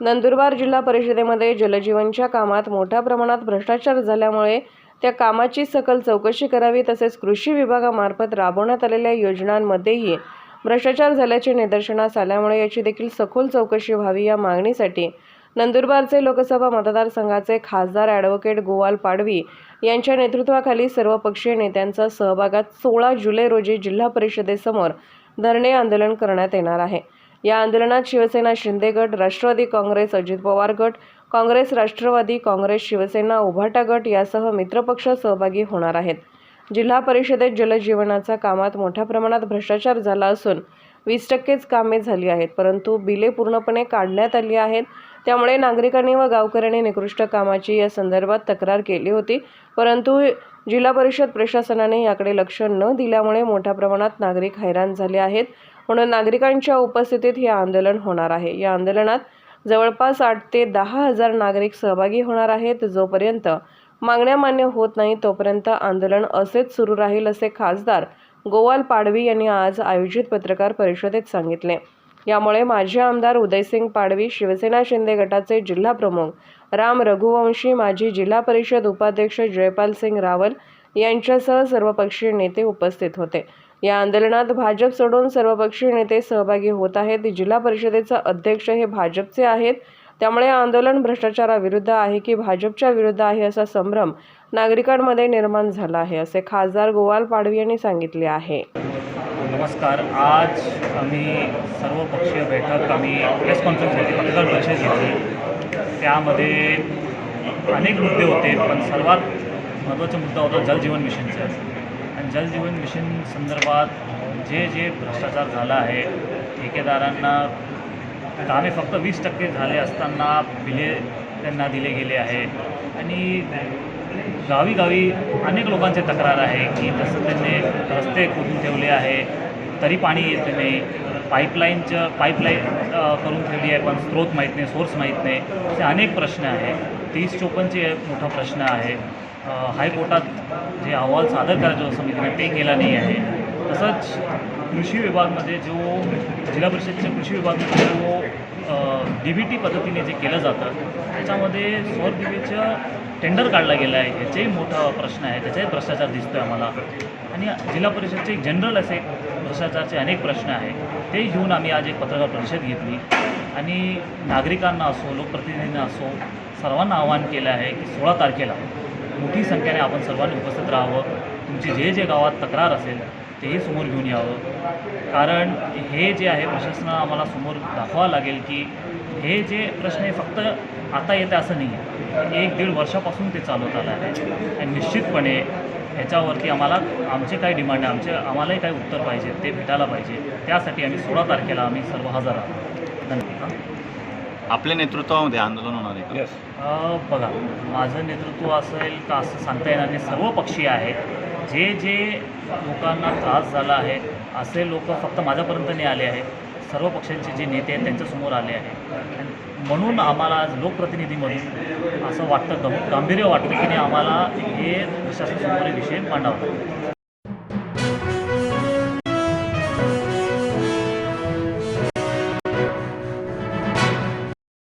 नंदुरबार जिल्हा परिषदेमध्ये जलजीवनच्या कामात मोठ्या प्रमाणात भ्रष्टाचार झाल्यामुळे त्या कामाची सकल चौकशी करावी तसेच कृषी विभागामार्फत राबवण्यात आलेल्या योजनांमध्येही भ्रष्टाचार झाल्याचे निदर्शनास आल्यामुळे याची देखील सखोल चौकशी व्हावी या मागणीसाठी नंदुरबारचे लोकसभा मतदारसंघाचे खासदार ॲडव्होकेट गोवाल पाडवी यांच्या नेतृत्वाखाली सर्वपक्षीय नेत्यांचा सहभागात सोळा जुलै रोजी जिल्हा परिषदेसमोर धरणे आंदोलन करण्यात येणार आहे. या आंदोलनात शिवसेना शिंदे गट राष्ट्रवादी काँग्रेस अजित पवार गट काँग्रेस राष्ट्रवादी काँग्रेस शिवसेना उभाटा गट यासह मित्रपक्ष सहभागी होणार आहेत. जिल्हा परिषदेत जलजीवनाच्या कामात मोठ्या प्रमाणात भ्रष्टाचार झाला असून वीस टक्केच कामे झाली आहेत परंतु बिले पूर्णपणे काढण्यात आली आहेत. त्यामुळे नागरिकांनी व गावकऱ्यांनी निकृष्ट कामाची या संदर्भात तक्रार केली होती. परंतु जिल्हा परिषद प्रशासनाने याकडे लक्ष न दिल्यामुळे मोठ्या प्रमाणात नागरिक हैराण झाले आहेत. म्हणून नागरिकांच्या उपस्थितीत हे आंदोलन होणार आहे. या आंदोलनात जवळपास आठ ते दहा हजार नागरिक सहभागी होणार आहेत. जोपर्यंत मागण्या मान्य होत नाही तोपर्यंत आंदोलन असेच सुरू राहील असे खासदार गोवाल पाडवी यांनी आज आयोजित पत्रकार परिषदेत सांगितले. यामुळे माजी आमदार उदयसिंग पाडवी शिवसेना शिंदे गटाचे जिल्हा प्रमुख राम रघुवंशी माजी जिल्हा परिषद उपाध्यक्ष जयपाल सिंग रावल यांच्यासह सर्वपक्षीय नेते उपस्थित होते. या आंदोलनात भाजप सोडून सर्वपक्षीय नेते सहभागी होत आहेत. जिल्हा परिषदेचे अध्यक्ष हे भाजपचे आहेत. त्यामुळे आंदोलन भ्रष्टाचाराविरुद्ध आहे की भाजपच्या विरुद्ध आहे असा संभ्रम नागरिकांमध्ये निर्माण झाला आहे असे खासदार गोवाल पाडवी यांनी सांगितले आहे. नमस्कार. आज आम्ही सर्वपक्षीय बैठक आम्ही प्रेस कॉन्फरन्स घेतली पत्रकार परिषद घेतली. त्यामध्ये अनेक मुद्दे होते पण सर्वात महत्त्वाचा मुद्दा होता जल जीवन मिशनचा. जलजीवन मिशन संदर्भात जे जे भ्रष्टाचार झाला आहे ठेकेदारांना कामे फक्त वीस टक्के झाले असताना बिले त्यांना दिले गेले आहे. आणि गावी गावी अनेक लोकांचे तक्रार आहे की जसं त्यांनी रस्ते खोदून ठेवले आहे तरी पाणी येत नाही. पाईपलाईनचं पाईपलाईन करून ठेवली आहे पण स्रोत माहीत नाही सोर्स माहीत नाही. असे अनेक प्रश्न आहे. तीस चोपन्नचे मोठा प्रश्न आहे. हायकोर्टात जे अहवाल सादर करायचं होतं समितीने ते केला नाही आहे. तसंच कृषी विभागमध्ये जो जिल्हा परिषदच्या कृषी विभागमध्ये जो डी बी टी पद्धतीने जे केलं जातं त्याच्यामध्ये सौर दिवेचं टेंडर काढला गेलं आहे. ह्याचाही मोठा प्रश्न आहे. त्याचाही भ्रष्टाचार दिसतो आहे आम्हाला. आणि जिल्हा परिषदचे एक जनरल असे भ्रष्टाचारचे अनेक प्रश्न आहे ते घेऊन आम्ही आज एक पत्रकार परिषद घेतली. आणि नागरिकांना असो लोकप्रतिनिधींना असो सर्वांना आवाहन केलं आहे की सोळा तारखेला मोठी संख्येने आपण सर्वांनी उपस्थित राहावं. तुमची जे जे गावात तक्रार असेल तेही समोर घेऊन यावं. कारण हे जे आहे प्रशासनाला आम्हाला समोर दाखवावं लागेल की हे जे प्रश्न आहे फक्त आता येते असं नाही आहे. एक दीड वर्षापासून ते चालवत आलं आहे. आणि निश्चितपणे ह्याच्यावरती आम्हाला आमचे काय डिमांड आहे आमचे आम्हालाही काही उत्तर पाहिजे ते भेटायला पाहिजे. त्यासाठी आम्ही सोळा तारखेला आम्ही सर्व हजर आहोत. धन्यवाद. आपल्या नेतृत्वामध्ये आंदोलन होणार आहे का? बघा माझं नेतृत्व असेल का असं सांगता येणार नाही. सर्व पक्षीय आहेत. जे जे लोकांना त्रास झाला आहे असे लोक फक्त माझ्यापर्यंत नाही आले आहेत. सर्व पक्षांचे जे नेते आहेत त्यांच्यासमोर आले आहेत. म्हणून आम्हाला आज लोकप्रतिनिधीमधून असं वाटतं गं गांभीर्य वाटतं की नाही आम्हाला हे प्रशासनासमोर हे विषय मांडावा.